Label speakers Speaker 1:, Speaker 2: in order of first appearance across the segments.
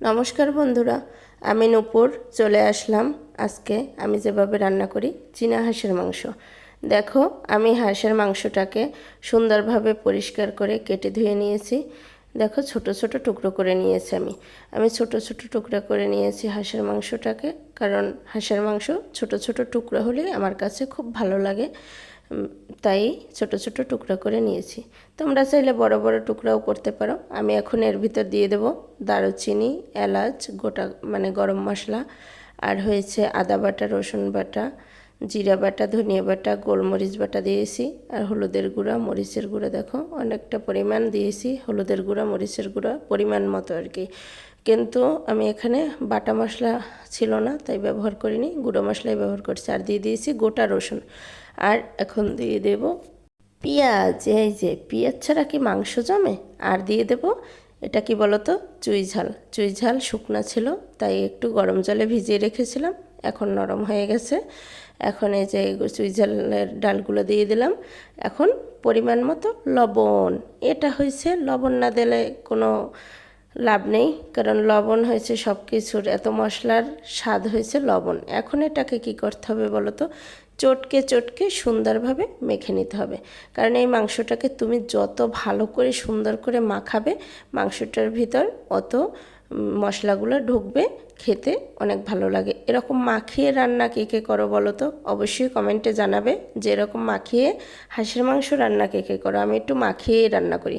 Speaker 1: নমস্কার বন্ধুরা, আমি নূপুর, চলে আসলাম। আজকে আমি যেভাবে রান্না করি, চীনা হাঁসের মাংস। দেখো, আমি হাঁসের মাংসটাকে সুন্দরভাবে পরিষ্কার করে কেটে ধুয়ে নিয়েছি। দেখো, ছোট ছোট টুকরো করে নিয়েছি আমি। আমি ছোট ছোট টুকরো করে নিয়েছি হাঁসের মাংসটাকে, কারণ হাঁসের মাংস ছোট ছোট টুকরো হলে আমার কাছে খুব ভালো লাগে। তাই ছোট ছোট টুকরা করে নিয়েছি। তোমরা চাইলে বড় বড় টুকরাও করতে পারো। আমি এখন এর ভিতর দিয়ে দেবো দারুচিনি, এলাচ, গোটা মানে গরম মশলা। আর হয়েছে আদা বাটা, রসুন বাটা, জিরা বাটা, ধনিয়া বাটা, গোলমরিচ বাটা দিয়েছি। আর হলুদের গুঁড়া, মরিচের গুঁড়া দেখো, অনেকটা পরিমাণ দিয়েছি। হলুদের গুঁড়া, মরিচের গুঁড়া পরিমাণ মতো আর কি। কিন্তু আমি এখানে বাটা মশলা ছিল না, তাই ব্যবহার করিনি। গুঁড়ো মশলাই ব্যবহার করছি। আর দিয়ে দিয়েছি গোটা রসুন। আর এখন দিয়ে দেব পেঁয়াজ। এই যে, পেঁয়াজ ছাড়া কি মাংস জমে? আর দিয়ে দেব, এটা কি বলতো? চুই ঝাল। চুই ঝাল শুকনা ছিল, তাই একটু গরম জলে ভিজিয়ে রেখেছিলাম। এখন নরম হয়ে গেছে। এখন এই যে ঝালের ডালগুলো দিয়ে দিলাম। এখন পরিমাণ মতো লবণ। এটা হয়েছে লবণ না দিলে কোনো লাভ নেই, কারণ লবণ হয়েছে সব কিছুর এত মশলার স্বাদ হয়েছে লবণ। এখন এটাকে কি করতে হবে বলো তো? চটকে চটকে সুন্দরভাবে মেখে নিতে হবে। কারণ এই মাংসটাকে তুমি যত ভালো করে সুন্দর করে মাখাবে, মাংসটার ভিতর অত মশলাগুলো ঢুকবে, খেতে অনেক ভালো লাগে। এরকম মাখিয়ে রান্না কে কে করো বলো তো? অবশ্যই কমেন্টে জানাবে যে এরকম মাখিয়ে হাঁসের মাংস রান্না কে কে করো। আমি একটু মাখিয়েই রান্না করি।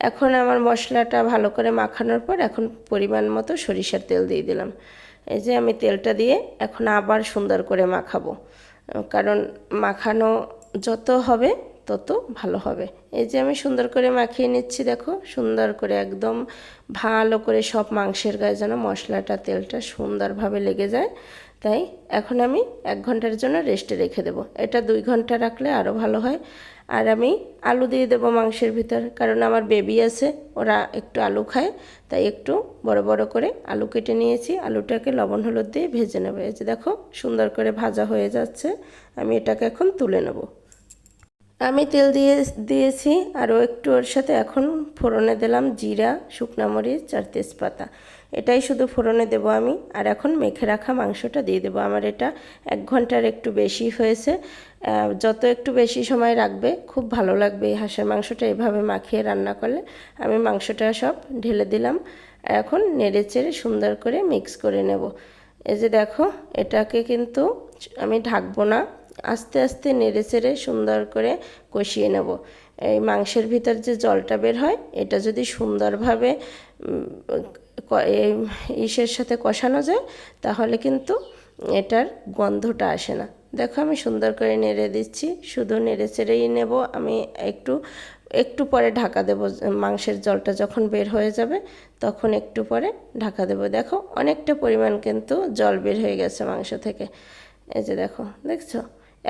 Speaker 1: এখন আমার মশলাটা ভালো করে মাখানোর পর এখন পরিমাণ মতো সরিষার তেল দিয়ে দিলাম। এই যে আমি তেলটা দিয়ে এখন আবার সুন্দর করে মাখাবো। কারণ মাখানো যত হবে তত ভালো হবে। এই যে আমি সুন্দর করে মাখিয়ে নিচ্ছি, দেখো। সুন্দর করে একদম ভালো করে সব মাংসের গায়ে যেন মশলাটা, তেলটা সুন্দরভাবে লেগে যায়। তাই এখন আমি এক ঘণ্টার জন্য রেস্টে রেখে দেবো। এটা দুই ঘণ্টা রাখলে আরও ভালো হয়। আর আমি আলু দিয়ে দেবো মাংসের ভিতর, কারণ আমার বেবি আছে, ওরা একটু আলু খায়। তাই একটু বড় বড় করে আলু কেটে নিয়েছি। আলুটাকে লবণ হলুদ দিয়ে ভেজে নেব। এই যে দেখো, সুন্দর করে ভাজা হয়ে যাচ্ছে। আমি এটাকে এখন তুলে নেব। আমি তেল দিয়ে দিয়েছি আরও একটু ওর সাথে এখন ফোড়নে দিলাম জিরা, শুকনা মরিচ আর তেজপাতা। এটাই শুধু ফোড়নে দেব আমি। আর এখন মেখে রাখা মাংসটা দিয়ে দেবো। আমার এটা এক ঘণ্টার একটু বেশি হয়েছে। যত একটু বেশি সময় রাখবে, খুব ভালো লাগবে এই হাঁসের মাংসটা এভাবে মাখিয়ে রান্না করলে। আমি মাংসটা সব ঢেলে দিলাম। এখন নেড়ে চেড়ে সুন্দর করে মিক্স করে নেব। এই যে দেখো, এটাকে কিন্তু আমি ঢাকবো না। আস্তে আস্তে নেড়ে চেড়ে সুন্দর করে কষিয়ে নেব। এই মাংসের ভিতর যে জলটা বের হয়, এটা যদি সুন্দরভাবে ইসের সাথে কষানো যায়, তাহলে কিন্তু এটার গন্ধটা আসে না। দেখো আমি সুন্দর করে নেড়ে দিচ্ছি, শুধু নেড়ে চেড়েই নেব। আমি একটু একটু পরে ঢাকা দেবো, মাংসের জলটা যখন বের হয়ে যাবে, তখন একটু পরে ঢাকা দেবো। দেখো অনেকটা পরিমাণ কিন্তু জল বের হয়ে গেছে মাংস থেকে। এই যে দেখো, দেখছ?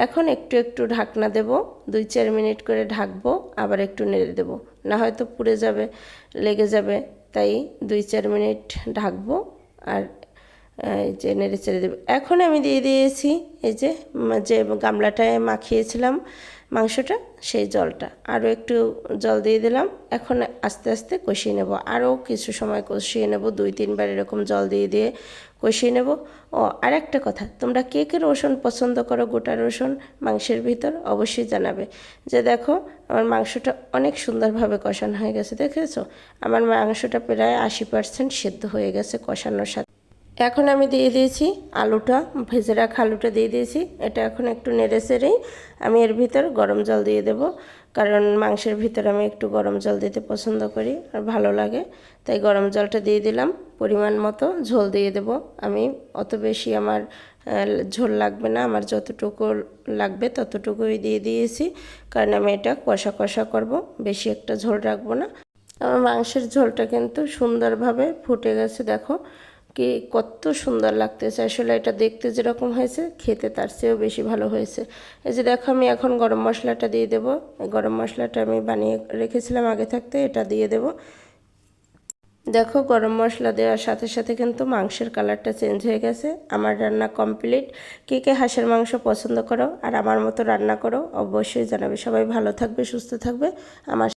Speaker 1: এখন একটু একটু ঢাকনা দেব, দুই চার মিনিট করে ঢাকবো, আবার একটু নেড়ে দেব। না হয়তো পুড়ে যাবে, লেগে যাবে, তাই দুই চার মিনিট ঢাকবো, আর এই যে নেড়ে চেড়ে দেবে। এখন আমি দিয়ে দিয়েছি এই যে যে গামলাটায় মাখিয়েছিলাম মাংসটা, সেই জলটা। আরও একটু জল দিয়ে দিলাম। এখন আস্তে আস্তে কষিয়ে নেব। আরও কিছু সময় কষিয়ে নেব। দুই, তিনবার এরকম জল দিয়ে দিয়ে কষিয়ে নেব। ও আর একটা কথা, তোমরা কে কে রসুন পছন্দ করো গোটা রসুন মাংসের ভিতর অবশ্যই জানাবে যে দেখো, আমার মাংসটা অনেক সুন্দরভাবে কষানো হয়ে গেছে, দেখেছ? আমার মাংসটা প্রায় আশি পার্সেন্ট সেদ্ধ হয়ে গেছে কষানোর সাথে। এখন আমি দিয়ে দিয়েছি আলুটা, ভেজে রাখা আলুটা দিয়ে দিয়েছি। এটা এখন একটু নেড়ে সেড়েই আমি এর ভিতর গরম জল দিয়ে দেব, কারণ মাংসের ভিতর আমি একটু গরম জল দিতে পছন্দ করি আর ভালো লাগে। তাই গরম জলটা দিয়ে দিলাম, পরিমাণ মতো ঝোল দিয়ে দেব। আমি অত বেশি আমার ঝোল লাগবে না, আমার যতটুকু লাগবে ততটুকুই দিয়ে দিয়েছি, কারণ আমি এটা কষা কষা করব, বেশি একটা ঝোল রাখব না। আমার মাংসের ঝোলটা কিন্তু সুন্দরভাবে ফুটে গেছে, দেখো। কি কত সুন্দর লাগতেছে। আসলে এটা দেখতে যেরকম হয়েছে, খেতে তার চেয়েও বেশি ভালো হয়েছে। এই যে দেখো, আমি এখন গরম মশলাটা দিয়ে দেবো। এই গরম মশলাটা আমি বানিয়ে রেখেছিলাম আগে থাকতে, এটা দিয়ে দেবো। দেখো, গরম মশলা দেওয়ার সাথে সাথে কিন্তু মাংসের কালারটা চেঞ্জ হয়ে গেছে। আমার রান্না কমপ্লিট। কে কে হাঁসের মাংস পছন্দ করো, আর আমার মতো রান্না করো, অবশ্যই জানাবে। সবাই ভালো থাকবে, সুস্থ থাকবে। আমার